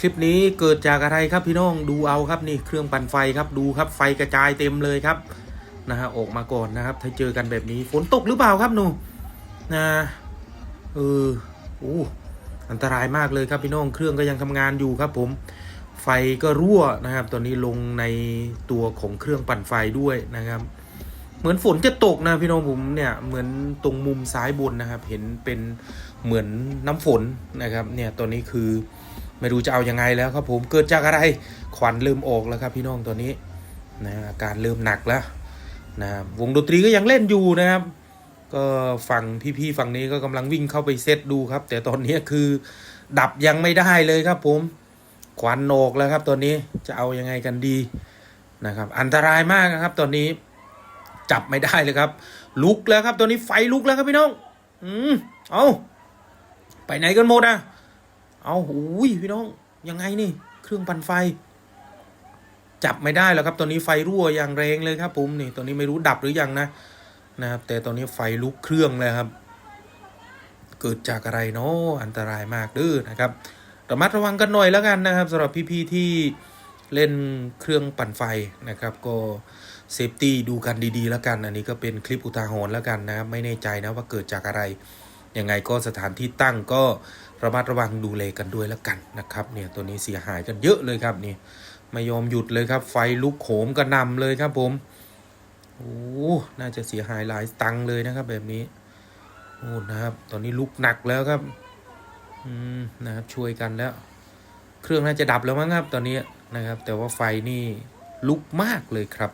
คลิปนี้เกิดจากอะไรครับพี่น้องดูเอาครับนี่เครื่องปั่นไฟครับดูครับไฟกระจายเต็มเลยครับนะฮะออกมาก่อนนะครับ ถ้าเจอกันแบบนี้ฝนตกหรือเปล่าครับหนูนะเออโอ้อันตรายมากเลยครับพี่น้องเครื่องก็ยังทำงานอยู่ครับผมไฟก็รั่วนะครับ ตอนนี้ลงในตัวของเครื่องปั่นไฟด้วยนะครับ เหมือนฝนจะตกนะพี่น้องผมเนี่ยเหมือนตรงมุมซ้ายบนนะครับ เห็นเป็นเหมือนน้ำฝนนะครับ เนี่ยตัวนี้คือ ไม่รู้จะเอายังไงแล้วครับผมเกิดจากอะไรควันเริ่มออกแล้วครับพี่น้องตัวนี้นะอาการเริ่มหนักแล้วนะครับวงดนตรีก็ยังเล่นอยู่นะครับ ก็ฝั่งพี่ๆฝั่งนี้ก็กำลังวิ่งเข้าไปเซตดูครับ แต่ตอนนี้คือดับยังไม่ได้เลยครับผมควันออกแล้วครับตอนนี้จะเอายังไงกันดีนะครับ อันตรายมากนะครับ ตอนนี้จับไม่ได้เลยครับ ลุกแล้วครับตอนนี้ไฟลุกแล้วครับพี่น้อง อืมเอาไปไหนกันหมดอะ เอาอุ้ยพี่น้องยังไงนี่ เครื่องปั่นไฟ จับไม่ได้แล้วครับตอนนี้ไฟรั่วอย่างแรงเลยครับผมนี่ตอนนี้ไม่รู้ดับหรือยังนะนะครับ แต่ตอนนี้ไฟลุกเครื่องเลยครับ เกิดจากอะไรเนาะอันตรายมากเด้อนะครับระมัดระวังกันหน่อยแล้วกันนะครับสำหรับพี่ๆที่เล่นเครื่องปั่นไฟนะครับ ก็เซฟตี้ดูกันดีๆแล้วกัน อันนี้ก็เป็นคลิปอุทาหรณ์แล้วกันนะครับไม่แน่ใจนะว่าเกิดจากอะไรยังไงก็สถานที่ตั้งก็ ระมัดระวังดูแลกันด้วยแล้วกันนะครับ เนี่ยตัวนี้เสียหายกันเยอะเลยครับนี่ไม่ยอมหยุดเลยครับ ไฟลุกโหมกระนำเลยครับผมโอ้น่าจะเสียหายหลายตังเลยนะครับ แบบนี้โอ้นะครับ ตอนนี้ลุกหนักแล้วครับ อืมนะครับช่วยกันแล้ว เครื่องน่าจะดับแล้วมั้งครับ ตอนนี้นะครับ แต่ว่าไฟนี่ลุกมากเลยครับ